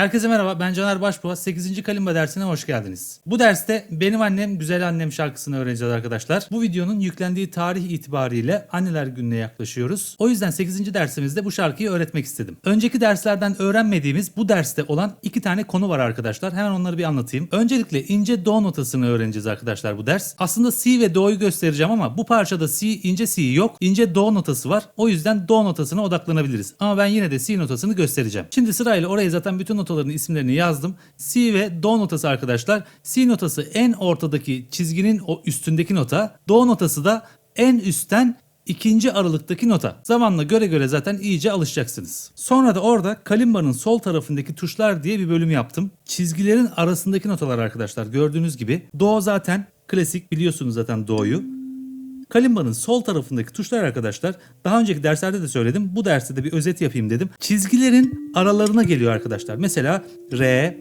Herkese merhaba ben Caner Başbuğaz 8. Kalimba dersine hoş geldiniz. Bu derste Benim Annem Güzel Annem şarkısını öğreneceğiz arkadaşlar. Bu videonun yüklendiği tarih itibariyle anneler gününe yaklaşıyoruz. O yüzden 8. dersimizde bu şarkıyı öğretmek istedim. Önceki derslerden öğrenmediğimiz bu derste olan iki tane konu var arkadaşlar. Hemen onları bir anlatayım. Öncelikle ince do notasını öğreneceğiz arkadaşlar bu ders. Aslında si ve do'yu göstereceğim ama bu parçada si ince si yok. İnce do notası var. O yüzden do notasına odaklanabiliriz. Ama ben yine de si notasını göstereceğim. Şimdi sırayla oraya zaten bütün notaların isimlerini yazdım. Si ve do notası arkadaşlar. Si notası en ortadaki çizginin o üstündeki nota. Do notası da en üstten ikinci aralıktaki nota. Zamanla göre göre zaten iyice alışacaksınız. Sonra da orada kalimbanın sol tarafındaki tuşlar diye bir bölüm yaptım. Çizgilerin arasındaki notalar arkadaşlar gördüğünüz gibi. Do zaten klasik biliyorsunuz zaten do'yu. Kalimbanın sol tarafındaki tuşlar arkadaşlar daha önceki derslerde de söyledim. Bu derste de bir özet yapayım dedim. Çizgilerin aralarına geliyor arkadaşlar. Mesela re,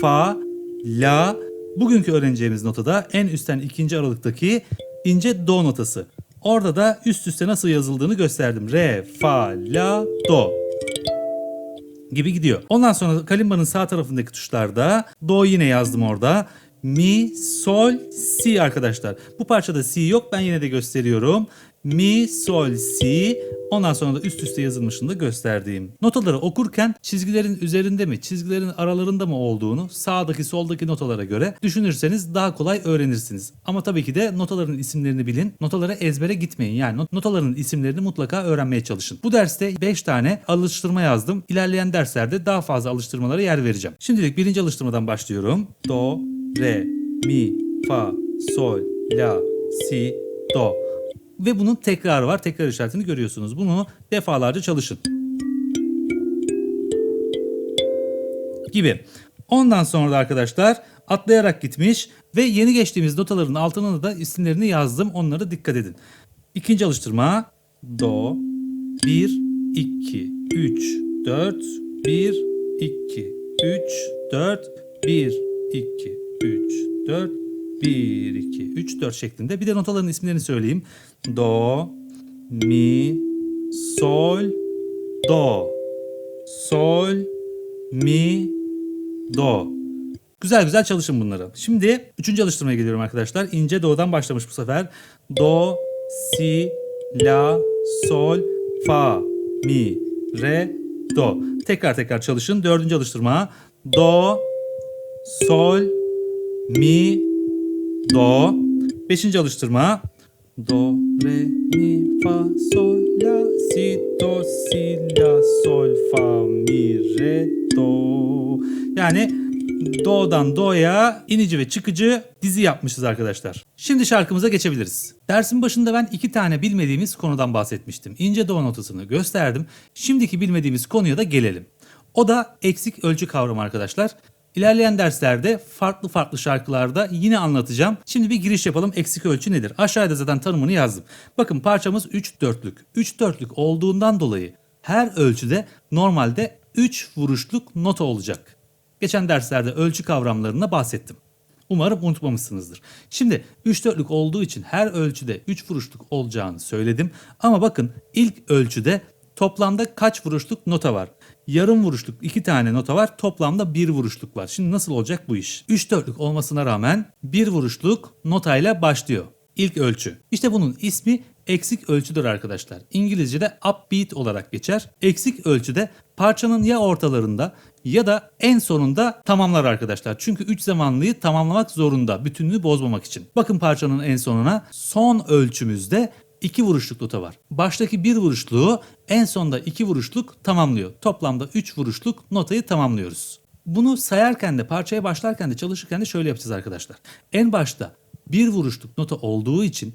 fa, la. Bugünkü öğreneceğimiz notada en üstten ikinci aralıktaki ince do notası. Orada da üst üste nasıl yazıldığını gösterdim. Re, fa, la, do gibi gidiyor. Ondan sonra kalimbanın sağ tarafındaki tuşlarda do yine yazdım orada. Mi, sol, si arkadaşlar. Bu parçada si yok ben yine de gösteriyorum. Mi, sol, si. Ondan sonra da üst üste yazılmışını da gösterdiğim. Notaları okurken çizgilerin üzerinde mi, çizgilerin aralarında mı olduğunu sağdaki soldaki notalara göre düşünürseniz daha kolay öğrenirsiniz. Ama tabii ki de notaların isimlerini bilin. Notalara ezbere gitmeyin. Yani not- notaların isimlerini mutlaka öğrenmeye çalışın. Bu derste 5 tane alıştırma yazdım. İlerleyen derslerde daha fazla alıştırmalara yer vereceğim. Şimdilik birinci alıştırmadan başlıyorum. Do, re, mi, fa, sol, la, si, do. Ve bunun tekrarı var. Tekrar işaretini görüyorsunuz. Bunu defalarca çalışın. Gibi. Ondan sonra da arkadaşlar atlayarak gitmiş ve yeni geçtiğimiz notaların altına da isimlerini yazdım. Onlara dikkat edin. İkinci alıştırma. Do, 1, 2, 3, 4, 1, 2, 3, 4, 1, 2, 3, 4, 1, 2, 3, 4 şeklinde. Bir de notaların isimlerini söyleyeyim. Do, mi, sol, do. Sol, mi, do. Güzel güzel çalışın bunları. Şimdi üçüncü alıştırmaya geliyorum arkadaşlar. İnce do'dan başlamış bu sefer. Do, si, la, sol, fa, mi, re, do. Tekrar tekrar çalışın. Dördüncü alıştırma. Do, sol, mi, do. Beşinci alıştırma. Do, re, mi, fa, sol, la, si, do, si, la, sol, fa, mi, re, do. Yani do'dan do'ya inici ve çıkıcı dizi yapmışız arkadaşlar. Şimdi şarkımıza geçebiliriz. Dersin başında ben iki tane bilmediğimiz konudan bahsetmiştim. İnce do notasını gösterdim. Şimdiki bilmediğimiz konuya da gelelim. O da eksik ölçü kavramı arkadaşlar. İlerleyen derslerde farklı farklı şarkılarda yine anlatacağım. Şimdi bir giriş yapalım. Eksik ölçü nedir? Aşağıda zaten tanımını yazdım. Bakın parçamız 3 dörtlük. 3 dörtlük olduğundan dolayı her ölçüde normalde 3 vuruşluk nota olacak. Geçen derslerde ölçü kavramlarına bahsettim. Umarım unutmamışsınızdır. Şimdi 3 dörtlük olduğu için her ölçüde 3 vuruşluk olacağını söyledim. Ama bakın ilk ölçüde toplamda kaç vuruşluk nota var? Yarım vuruşluk iki tane nota var. Toplamda bir vuruşluk var. Şimdi nasıl olacak bu iş? 3 dörtlük olmasına rağmen bir vuruşluk notayla başlıyor. İlk ölçü. İşte bunun ismi eksik ölçüdür arkadaşlar. İngilizce'de upbeat olarak geçer. Eksik ölçüde parçanın ya ortalarında ya da en sonunda tamamlar arkadaşlar. Çünkü 3 zamanlıyı tamamlamak zorunda bütünlüğü bozmamak için. Bakın parçanın en sonuna son ölçümüzde 2 vuruşluk nota var. Baştaki bir vuruşluğu en sonda 2 vuruşluk tamamlıyor. Toplamda 3 vuruşluk notayı tamamlıyoruz. Bunu sayarken de parçaya başlarken de çalışırken de şöyle yapacağız arkadaşlar. En başta bir vuruşluk nota olduğu için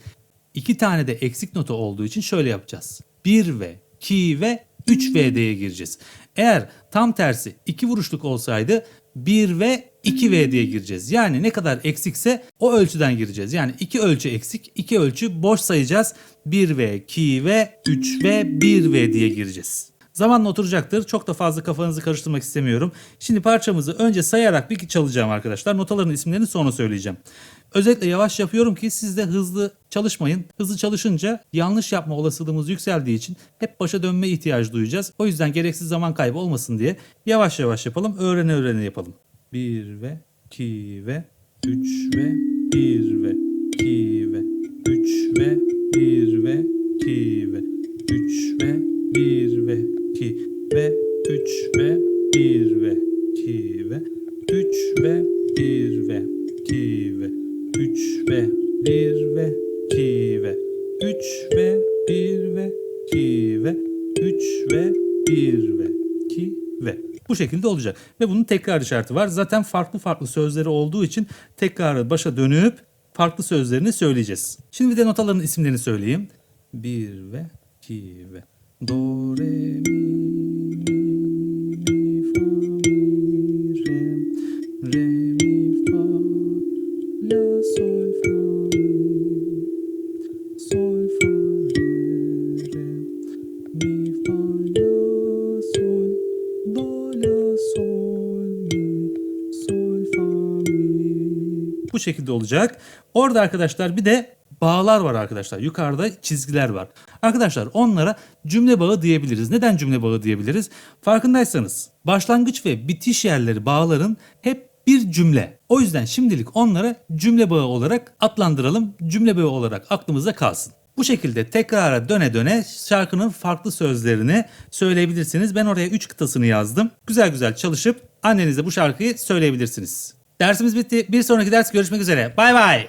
iki tane de eksik nota olduğu için şöyle yapacağız. 1 ve 2 ve 3 VD'ye gireceğiz. Eğer tam tersi 2 vuruşluk olsaydı 1 ve 2 V diye gireceğiz. Yani ne kadar eksikse o ölçüden gireceğiz. Yani 2 ölçü eksik, 2 ölçü boş sayacağız. 1 V, 2 V, 3 V, 1 V diye gireceğiz. Zamanla oturacaktır. Çok da fazla kafanızı karıştırmak istemiyorum. Şimdi parçamızı önce sayarak bir çalacağım arkadaşlar. Notaların isimlerini sonra söyleyeceğim. Özellikle yavaş yapıyorum ki siz de hızlı çalışmayın. Hızlı çalışınca yanlış yapma olasılığımız yükseldiği için hep başa dönme ihtiyacı duyacağız. O yüzden gereksiz zaman kaybı olmasın diye yavaş yavaş yapalım. Öğrene öğrene yapalım. 1 ve 2 ve 3 ve 1 ve 2 ve 3 ve 1 ve 2 ve 3 ve 1 ve 2 ve 3 ve 1 ve 2 ve 3 ve 1 ve 2 ve 3 ve 1 ve 2 ve 3 ve 1 ve 2 ve 3 ve 1 ve 2 ve bu şekilde olacak. Ve bunun tekrar işareti var. Zaten farklı farklı sözleri olduğu için tekrarı başa dönüp farklı sözlerini söyleyeceğiz. Şimdi bir de notaların isimlerini söyleyeyim. 1 ve 2 ve Do, re, mi, mi, fa, mi, re, re, Bu şekilde olacak. Orada arkadaşlar bir de bağlar var arkadaşlar. Yukarıda çizgiler var. Arkadaşlar onlara cümle bağı diyebiliriz. Neden cümle bağı diyebiliriz? Farkındaysanız başlangıç ve bitiş yerleri bağların hep bir cümle. O yüzden şimdilik onlara cümle bağı olarak adlandıralım. Cümle bağı olarak aklımızda kalsın. Bu şekilde tekrara döne döne şarkının farklı sözlerini söyleyebilirsiniz. Ben oraya 3 kıtasını yazdım. Güzel güzel çalışıp annenize bu şarkıyı söyleyebilirsiniz. Dersimiz bitti. Bir sonraki ders görüşmek üzere. Bay bay.